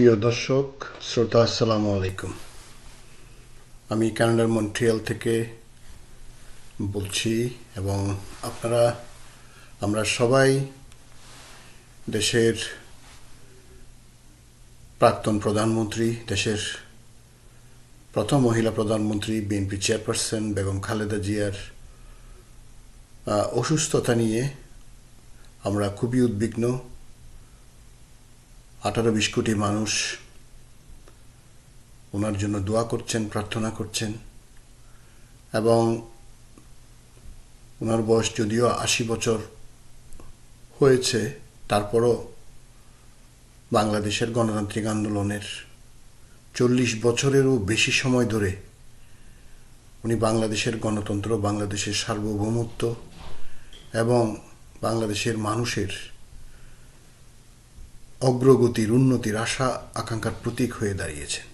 প্রিয় দর্শক, শ্রোতা, আসসালামু আলাইকুম। আমি কানাডার মন্ট্রিয়াল থেকে বলছি এবং আপনারা, আমরা সবাই দেশের প্রাক্তন প্রধানমন্ত্রী, দেশের প্রথম মহিলা প্রধানমন্ত্রী, বিএনপি চেয়ারপারসন বেগম খালেদা জিয়ার অসুস্থতা নিয়ে আমরা খুবই উদ্বিগ্ন। আঠারো বিশ কোটি মানুষ ওনার জন্য দোয়া করছেন, প্রার্থনা করছেন এবং ওনার বয়স যদিও আশি বছর হয়েছে, তারপরও বাংলাদেশের গণতান্ত্রিক আন্দোলনের চল্লিশ বছরেরও বেশি সময় ধরে উনি বাংলাদেশের গণতন্ত্র, বাংলাদেশের সার্বভৌমত্ব এবং বাংলাদেশের মানুষের অগ্রগতির উন্নতির আশা, আকাঙ্ক্ষার প্রতীক হয়ে দাঁড়িয়েছেন।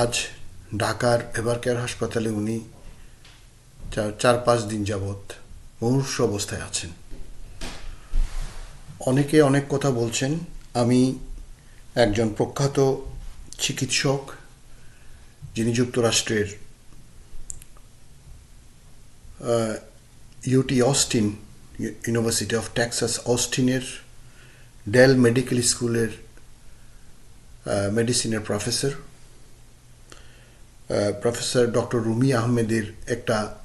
আজ ঢাকার এবারকেয়ার হাসপাতালে উনি চার পাঁচ দিন যাবৎ মুমূর্ষ অবস্থায় আছেন। অনেকে অনেক কথা বলছেন, আমি একজন প্রখ্যাত চিকিৎসক যিনি যুক্তরাষ্ট্রের UT Austin, University of Texas অস্টিনের Dell medical স্কুলের মেডিসিনের প্রফেসর প্রফেসর ডক্টর রুমি আহমেদের একটা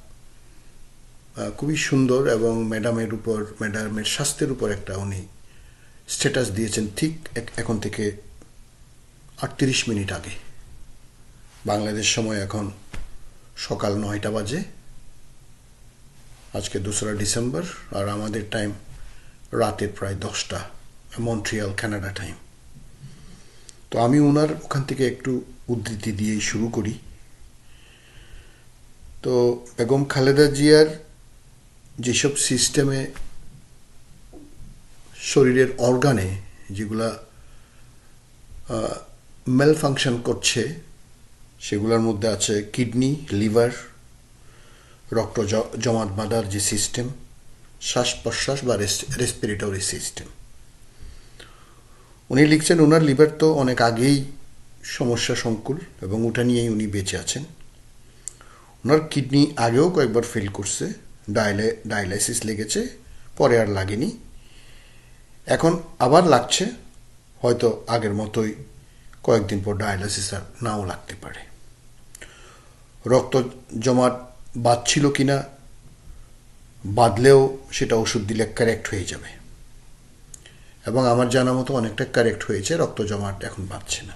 খুবই সুন্দর এবং ম্যাডামের উপর ম্যাডামের স্বাস্থ্যের উপর একটা উনি স্ট্যাটাস দিয়েছেন ঠিক এখন থেকে আটত্রিশ মিনিট আগে। বাংলাদেশ সময় এখন সকাল নয়টা বাজে। আজকে দোসরা ডিসেম্বর আর আমাদের টাইম রাতের প্রায় দশটা। মন্ট্রিয়াল কানাডা টাইম তো আমি ওনার ওখান থেকে একটু উদ্ধৃতি দিয়েই শুরু করি। তো বেগম খালেদা জিয়ার যেসব সিস্টেমে শরীরের অর্গানে যেগুলা মেল ফাংশন করছে, সেগুলোর মধ্যে আছে কিডনি লিভার রক্ত জমাট বাঁধার যে সিস্টেম শ্বাস প্রশ্বাস বা রেসপিরেটরি সিস্টেম উনি লিখছেন ওনার লিভার তো অনেক আগেই সমস্যা সংকুল এবং ওটা নিয়েই উনি বেঁচে আছেন। ওনার কিডনি আগেও কয়েকবার ফেল করছে, ডায়ালে, ডায়ালাইসিস লেগেছে, পরে আর লাগেনি। এখন আবার লাগছে, হয়তো আগের মতোই কয়েকদিন পর ডায়ালাইসিস আর নাও লাগতে পারে। রক্ত জমাট বাঁধছিল কিনা, বাঁধলেও সেটা ওষুধ দিলে কারেক্ট হয়ে যাবে। এবং আমার জানা মতো অনেকটা কারেক্ট হয়েছে, রক্ত জমাট এখন বাঁধছে না।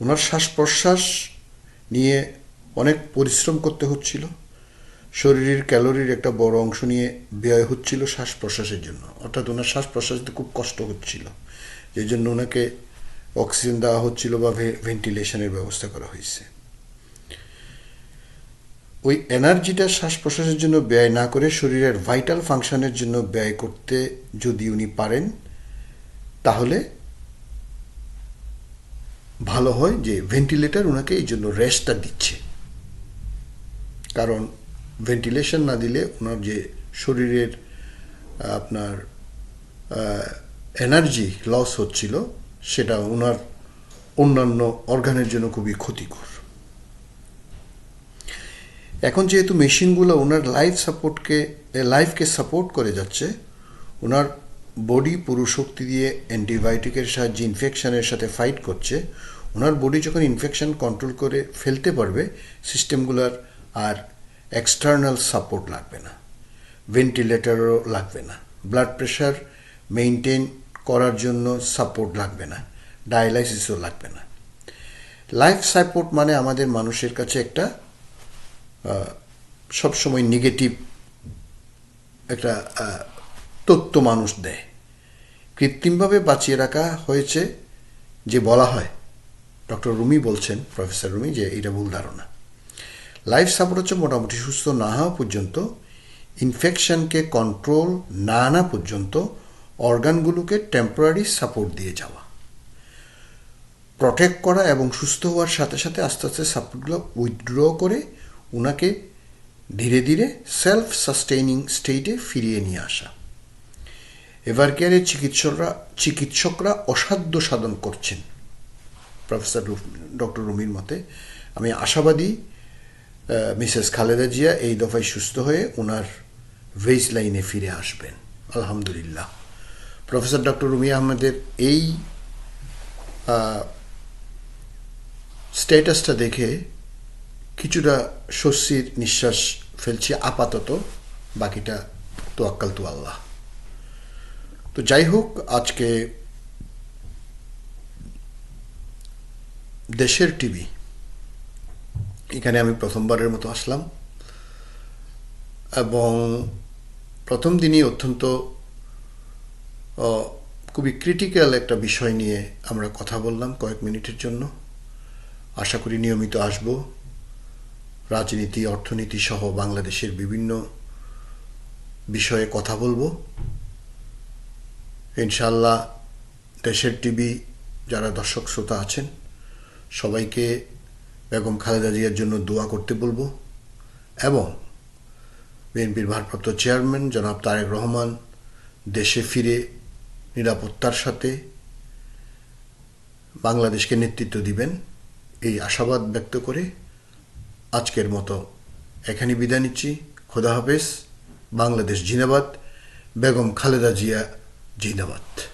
ওনার শ্বাস প্রশ্বাস নিয়ে অনেক পরিশ্রম করতে হচ্ছিল। শরীরের ক্যালোরির একটা বড় অংশ নিয়ে ব্যয় হচ্ছিল শ্বাস প্রশ্বাসের জন্য। অর্থাৎ ওনার শ্বাস প্রশ্বাসে খুব কষ্ট হচ্ছিল। যে জন্য ওনাকে অক্সিজেন দেওয়া হচ্ছিল বা ভেন্টিলেশনের ব্যবস্থা করা হয়েছে। ওই এনার্জিটা শ্বাস প্রশ্বাসের জন্য ব্যয় না করে শরীরের ভাইটাল ফাংশনের জন্য ব্যয় করতে যদি উনি পারেন, তাহলে ভালো হয় যে ভেন্টিলেটার ওনাকে এই জন্য রেস্টটা দিচ্ছে। কারণ ভেন্টিলেশন না দিলে ওনার যে শরীরের আপনার এনার্জি লস হচ্ছিল, সেটা ওনার অন্যান্য অর্গানের জন্য খুবই ক্ষতিকর। এখন যেহেতু মেশিনগুলো ওনার লাইফ সাপোর্টকে লাইফকে সাপোর্ট করে যাচ্ছে, ওনার বডি পুরো শক্তি দিয়ে অ্যান্টিবায়োটিকের সাহায্যে ইনফেকশনের সাথে ফাইট করছে, ওনার বডি যখন ইনফেকশন কন্ট্রোল করে ফেলতে পারবে সিস্টেমগুলোর আর এক্সটার্নাল সাপোর্ট লাগবে না ভেন্টিলেটরও লাগবে না ব্লাড প্রেশার মেনটেন করার জন্য সাপোর্ট লাগবে না ডায়ালাইসিসও লাগবে না। লাইফ সাপোর্ট মানে আমাদের মানুষের কাছে একটা সবসময় নেগেটিভ একটা তথ্য মানুষ দেয়। কৃত্রিমভাবে বাঁচিয়ে রাখা হয়েছে যে বলা হয়। ডক্টর রুমি বলছেন, প্রফেসর রুমি, যে এটা ভুল ধারণা। লাইফ সাপোর্ট হচ্ছে মোটামুটি সুস্থ না হওয়া পর্যন্ত ইনফেকশনকে কন্ট্রোল না আনা পর্যন্ত অর্গানগুলোকে টেম্পোরারি সাপোর্ট দিয়ে যাওয়া। প্রটেক্ট করা এবং সুস্থ হওয়ার সাথে সাথে আস্তে আস্তে সাপোর্টগুলো উইথড্র করে ওনাকে ধীরে ধীরে সেলফ সাস্টেইনিং স্টেটে ফিরিয়ে নিয়ে আসা। এভার কেয়ারে চিকিৎসকরা চিকিৎসকরা অসাধ্য সাধন করছেন। প্রফেসর ডক্টর রুমির মতে, আমি আশাবাদী মিসেস খালেদা জিয়া এই দফায় সুস্থ হয়ে ওনার ভেজ লাইনে ফিরে আসবেন। আলহামদুলিল্লাহ। প্রফেসর ডক্টর রুমি আহমেদের এই স্ট্যাটাসটা দেখে কিছুটা স্বস্তির নিঃশ্বাস ফেলছি আপাতত, বাকিটা তোয়াক্কাল তু আল্লাহ। তো যাই হোক, আজকে দেশের টিভি, এখানে আমি প্রথমবারের মতো আসলাম এবং প্রথম দিনই অত্যন্ত খুবই ক্রিটিক্যাল একটা বিষয় নিয়ে আমরা কথা বললাম কয়েক মিনিটের জন্য। আশা করি নিয়মিত আসব। রাজনীতি, অর্থনীতি সহ বাংলাদেশের বিভিন্ন বিষয়ে কথা বলব। ইনশাল্লাহ দেশের টিভি যারা দর্শক শ্রোতা আছেন, সবাইকে বেগম খালেদা জিয়ার জন্য দোয়া করতে বলব এবং বিএনপির ভারপ্রাপ্ত চেয়ারম্যান জনাব তারেক রহমান দেশে ফিরে নিরাপত্তার সাথে বাংলাদেশকে নেতৃত্ব দিবেন, এই আশাবাদ ব্যক্ত করে আজকের মতো এখানে বিদায় নিচ্ছি। খোদা হাফেজ। বাংলাদেশ জিন্দাবাদ। বেগম খালেদা জিয়া জিন্দাবাদ।